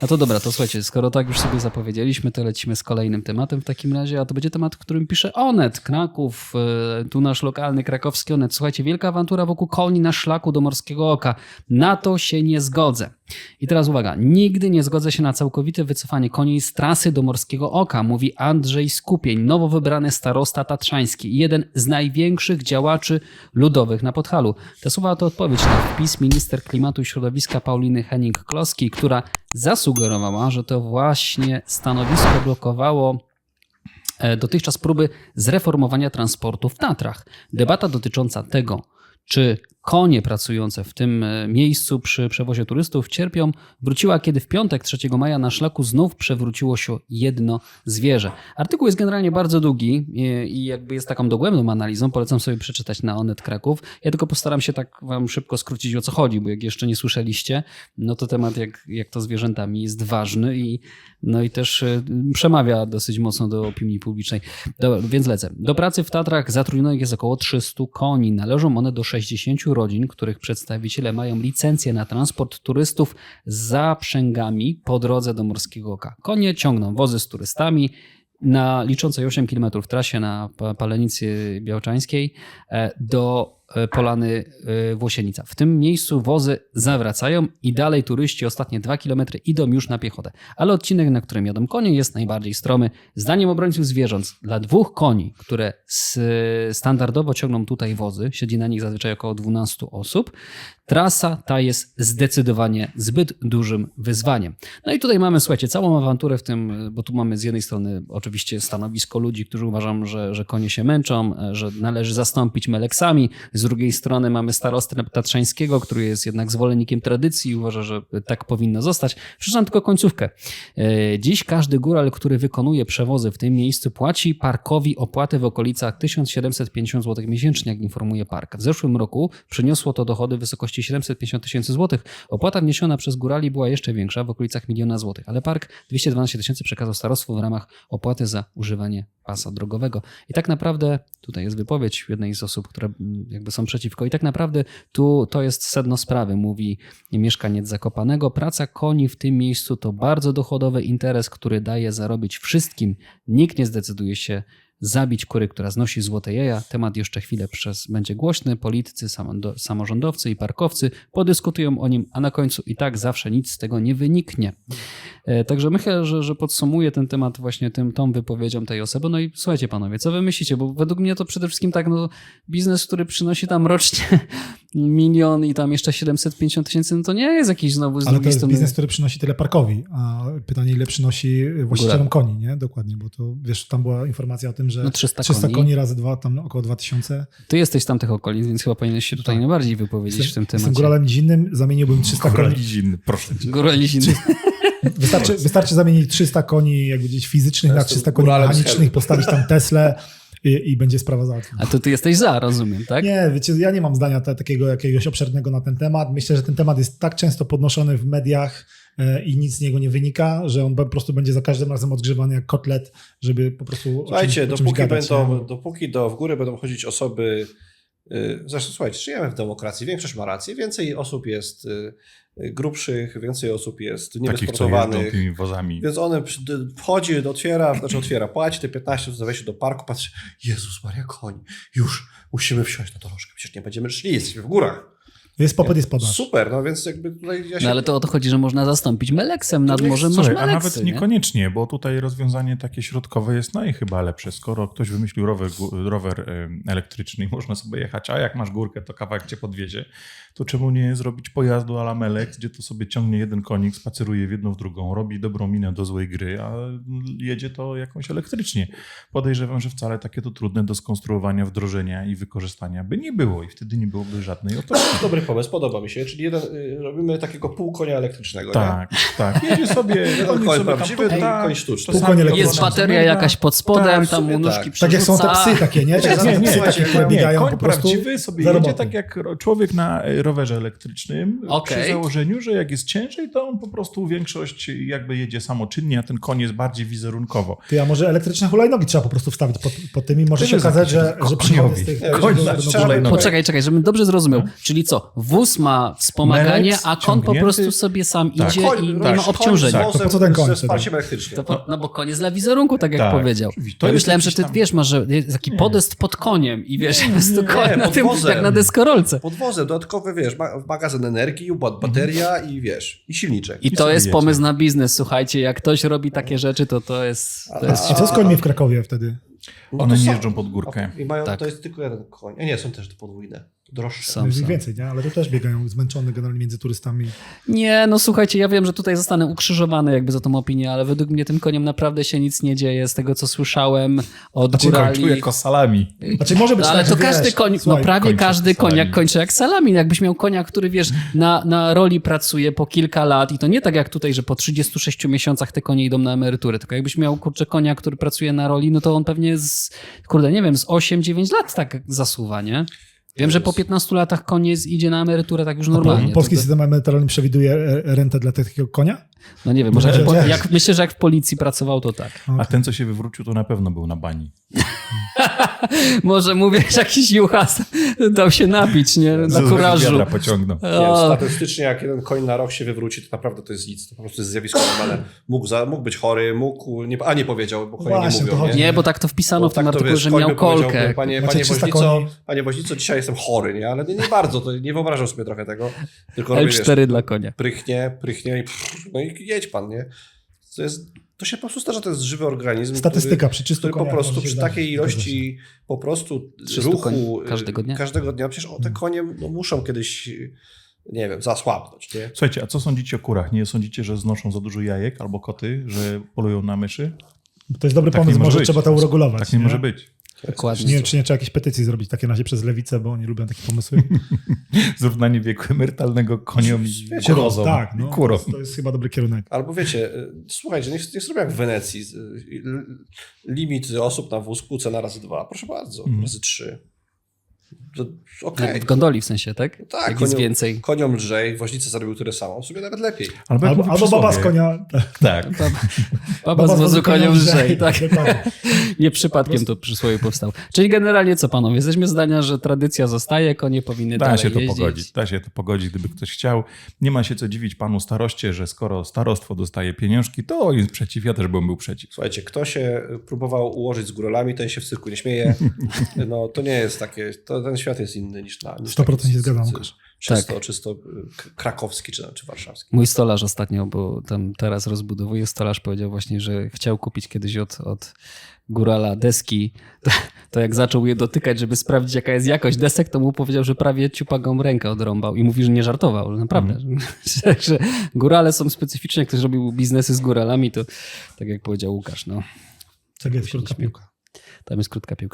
A to dobra, to słuchajcie, skoro tak już sobie zapowiedzieliśmy, to lecimy z kolejnym tematem w takim razie, a to będzie temat, w którym pisze Onet, Kraków, e, tu nasz lokalny krakowski Onet. Słuchajcie, wielka awantura wokół koni na szlaku do Morskiego Oka. Na to się nie zgodzę. I teraz uwaga, nigdy nie zgodzę się na całkowite wycofanie koni z trasy do Morskiego Oka, mówi Andrzej Skupień, nowo wybrany starosta tatrzański, jeden z największych działaczy ludowych na Podhalu. Te słowa to odpowiedź na wpis minister klimatu i środowiska Pauliny Henning-Kloski, która zasugerowała, że to właśnie stanowisko blokowało e, dotychczas próby zreformowania transportu w Tatrach. Debata dotycząca tego, czy konie pracujące w tym e, miejscu przy przewozie turystów cierpią, wróciła, kiedy w piątek 3 maja na szlaku znów przewróciło się jedno zwierzę. Artykuł jest generalnie bardzo długi i- i jakby jest taką dogłębną analizą. Polecam sobie przeczytać na Onet Kraków. Ja tylko postaram się tak wam szybko skrócić o co chodzi, bo jak jeszcze nie słyszeliście, no to temat jak, jak to zwierzętami jest ważny i no i też e, przemawia dosyć mocno do opinii publicznej. Dobra, więc lecę. Do pracy w Tatrach zatrudnionych jest około 300 koni. Należą one do 60 rodzin, których przedstawiciele mają licencję na transport turystów z zaprzęgami po drodze do Morskiego Oka. Konie ciągną wozy z turystami na liczącej 8 km trasie na Pa- Palenicy Białczańskiej e, do Polany e, Włosienica. W tym miejscu wozy zawracają i dalej turyści ostatnie 2 km idą już na piechotę. Ale odcinek, na którym jadą konie jest najbardziej stromy. Zdaniem obrońców zwierząt, dla dwóch koni, które standardowo ciągną tutaj wozy, siedzi na nich zazwyczaj około 12 osób, trasa ta jest zdecydowanie zbyt dużym wyzwaniem. No i tutaj mamy, słuchajcie, całą awanturę w tym, bo tu mamy z jednej strony oczywiście stanowisko ludzi, którzy uważają, że, że konie się męczą, że należy zastąpić meleksami. Z drugiej strony mamy starostę Tatrzańskiego, który jest jednak zwolennikiem tradycji i uważa, że tak powinno zostać. Przeczytam tylko końcówkę. E, Dziś każdy góral, który wykonuje przewozy w tym miejscu, płaci parkowi opłatę w okolicach 1750 zł miesięcznie, jak informuje park. W zeszłym roku przyniosło to dochody w wysokości 750 tysięcy złotych. Opłata wniesiona przez górali była jeszcze większa, w okolicach miliona złotych, ale park 212 tysięcy przekazał starostwu w ramach opłaty za używanie pasa drogowego. I tak naprawdę, tutaj jest wypowiedź jednej z osób, które mm, jakby są przeciwko, i tak naprawdę tu to jest sedno sprawy, mówi mieszkaniec Zakopanego. Praca koni w tym miejscu to bardzo dochodowy interes, który daje zarobić wszystkim. Nikt nie zdecyduje się zabić kury, która znosi złote jaja. Temat jeszcze chwilę przez będzie głośny. Politycy, samorządowcy i parkowcy podyskutują o nim, a na końcu i tak zawsze nic z tego nie wyniknie. E, Także myślę, że, że podsumuję ten temat właśnie tym, tą wypowiedzią tej osoby. No i słuchajcie panowie, co wy myślicie? Bo według mnie to przede wszystkim tak, no biznes, który przynosi tam rocznie milion i tam jeszcze 750 tysięcy, no to nie jest jakiś znowu z Ale to jest strony... biznes, który przynosi tyle parkowi, a pytanie, ile przynosi właścicielom Górę. koni, nie? Dokładnie, bo to wiesz, tam była informacja o tym, że No 300 300 koni. koni razy dwa, tam około 2000. Ty jesteś z tamtych okolic, więc chyba powinieneś się tutaj Tak. najbardziej wypowiedzieć Jestem, w tym jestem temacie. góralem nizinnym, zamieniłbym 300 koni. Góralizin, proszę cię. Góraliziny. Wystarczy, wystarczy zamienić 300 koni jakby gdzieś fizycznych na Jestem 300 koni mechanicznych, postawić tam Teslę i, i będzie sprawa załatwiona. A to ty jesteś za, rozumiem, tak? Nie, wiecie, ja nie mam zdania ta, takiego jakiegoś obszernego na ten temat. Myślę, że ten temat jest tak często podnoszony w mediach i nic z niego nie wynika, że on po prostu będzie za każdym razem odgrzewany jak kotlet, żeby po prostu. Słuchajcie, czymś, o czymś dopóki, gadać, będą, nie? dopóki do, w górę będą chodzić osoby. y, Zresztą słuchajcie, żyjemy w demokracji, większość ma rację, więcej osób jest y, y, grubszych, więcej osób jest Takich, co jeżdżą niewysportowanych. tymi wozami. Więc one wchodzi, otwiera, znaczy otwiera, płaci te 15 zł, wejście do parku, patrzy, Jezus Maria, koń, już musimy wsiąść na dorożkę, przecież nie będziemy szli, jesteśmy w górach. Jest popyt, jest podaż. Super, no więc jakby tutaj ja się... No ale to o to chodzi, że można zastąpić meleksem nad morzem, masz Słuchaj, a meleksy, nawet nie? niekoniecznie, bo tutaj rozwiązanie takie środkowe jest no i chyba lepsze. Skoro ktoś wymyślił rower, rower elektryczny i można sobie jechać, a jak masz górkę, to kawałek cię podwiezie, to czemu nie zrobić pojazdu a la Melex, gdzie to sobie ciągnie jeden konik, spaceruje w jedną w drugą, robi dobrą minę do złej gry, a jedzie to jakąś elektrycznie. Podejrzewam, że wcale takie to trudne do skonstruowania, wdrożenia i wykorzystania by nie było i wtedy nie byłoby żadnej otoczki. Dobry pomysł, podoba mi się, czyli jeden, y, robimy takiego pół konia elektrycznego, nie? Tak, tak. Jedzie sobie, Jeden koń sobie tam prawdziwy, drugi tuta, koń sztuczny. czasami Pół koń elektryczny. Jest bateria jakaś pod spodem, Tak, tam mu nóżki tak. Tak jak są te psy takie, nie? Tak, Psy tak, takie, które Nie, biegają koń po prostu prawdziwy sobie jedzie tak jak człowiek na e, rowerze elektrycznym, Okej. przy założeniu, że jak jest ciężej, to on po prostu większość jakby jedzie samoczynnie, a ten koń jest bardziej wizerunkowo. Ty, a może elektryczne hulajnogi trzeba po prostu wstawić pod, pod tymi. Może się okazać, że, że przychody z tych... Nie, Koń. Poczekaj, czekaj, żebym dobrze zrozumiał. Czyli co? Wóz ma wspomaganie, Melec a koń po prostu sobie sam Tak. idzie Koń- i nie tak, ma obciążenia. z Tak, to po co ten koń. To po, no bo koń jest dla wizerunku, tak jak Tak, powiedział. To To ja myślałem, że ty tam- wiesz, masz że jest taki podest pod koniem i wiesz, jest to koń na pod tym, wozem. jak na deskorolce. Podwozem, dodatkowy, wiesz, ma- magazyn energii, ba- bateria i wiesz, i silniczek. I to sobie jest pomysł na biznes. Słuchajcie, jak ktoś robi takie rzeczy, to to jest. To jest I co z końmi w Krakowie wtedy? No One to nie są- jeżdżą pod górkę. I mają, Tak. to jest tylko jeden koń. A nie, są też podwójne. Droższe. Jest ich więcej, nie? Ale to też biegają zmęczone generalnie między turystami. Nie, no słuchajcie, ja wiem, że tutaj zostanę ukrzyżowany jakby za tą opinię, ale według mnie tym koniem naprawdę się nic nie dzieje. Z tego, co słyszałem od Znaczy, górali. Kończuje kosalami. Znaczy może być No, ale tak, to że każdy wiesz, koń, no słuchaj, prawie kończy każdy salami. kończy jak salami. No, Jakbyś miał konia, który wiesz, na, na roli pracuje po kilka lat i to nie tak jak tutaj, że po 36 miesiącach te konie idą na emeryturę, tylko jakbyś miał kurczę konia, który pracuje na roli, no to on pewnie z, kurde, nie wiem, z 8-9 lat tak zasuwa, nie? Wiem, że po 15 latach koniec idzie na emeryturę tak już normalnie. Polski To- to- system emerytalny przewiduje e, rentę dla takiego konia? No nie wiem, może jak, jak, myślę, że jak w policji pracował, to tak. A ten, co się wywrócił, to na pewno był na bani. Może mówię, że jakiś juchas dał się napić, nie? Na kurażu. pociągnął. Nie, statystycznie jak jeden koń na rok się wywróci, to naprawdę to jest nic. To po prostu jest zjawisko normalne. Mógł, za, mógł być chory, mógł, nie, a nie powiedział, bo konie nie Właśnie, to chodzi. nie, bo tak to wpisano Bo w tym tak artykule, wiesz, że koń miał kolkę. Panie, panie, 300 woźnico, panie woźnico, dzisiaj jestem chory, nie? Ale nie, nie bardzo, to nie wyobrażam sobie trochę tego. Tylko robię, wiesz, L4 dla konia. prychnie, prychnie i pff, no i jedź pan, nie? To, jest, to się po prostu zdarza, to jest żywy organizm. Statystyka przy 300 który po prostu przy takiej ilości po prostu 300 ruchu y, każdego dnia? każdego dnia, przecież o, te konie no, muszą kiedyś, nie wiem, zasłabnąć, nie? Słuchajcie, a co sądzicie o kurach? Nie sądzicie, że znoszą za dużo jajek albo koty, że polują na myszy? To jest dobry Tak nie pomysł, może być. trzeba to uregulować. Tak nie może być. Dokładnie. Nie wiem, czy nie trzeba jakiejś petycji zrobić takie na razie przez lewicę, bo oni lubią takie pomysły. Zrównanie wieku emerytalnego koniom i kurozą. tak, no, kurą. to jest chyba dobry kierunek. Albo wiecie, y, słuchajcie, niech, niech zrobią jak w Wenecji. y, Limit osób na wózku, cena razy dwa. Proszę bardzo, Mhm. razy trzy. To- Okej. W gondoli w sensie, tak? No tak, Jak jest koniom- więcej. Koniom lżej, woźnica zarobił tyle samo, w sumie nawet lepiej. Albo, Albo, albo baba z konia. Tak. Baba z wozu konią lżej, tak? Dokładnie. Nie przypadkiem to przysłowie powstało. Czyli generalnie co panowie, jesteśmy zdania, że tradycja zostaje, konie powinny Da dalej się to jeździć. pogodzić. Da się to pogodzić, gdyby ktoś chciał. Nie ma się co dziwić panu staroście, że skoro starostwo dostaje pieniążki, to jest przeciw. Ja też bym był przeciw. Słuchajcie, kto się próbował ułożyć z górolami, ten się w cyrku nie śmieje. No to nie jest takie, to, ten świat jest inny niż na. Niż 100% taki się zgadzam, Łukasz. Czysto, Tak. czysto k- krakowski czy, czy warszawski. Mój stolarz ostatnio, bo tam teraz rozbudowuje, stolarz powiedział właśnie, że chciał kupić kiedyś od, od górala deski, to, to jak zaczął je dotykać, żeby sprawdzić jaka jest jakość desek, to mu powiedział, że prawie ciupagą rękę odrąbał i mówi, że nie żartował, że naprawdę. Także górale są specyficzne, jak ktoś robił biznesy z góralami, to tak jak powiedział Łukasz, no, Tak jest, krótka piłka. tam jest krótka piłka.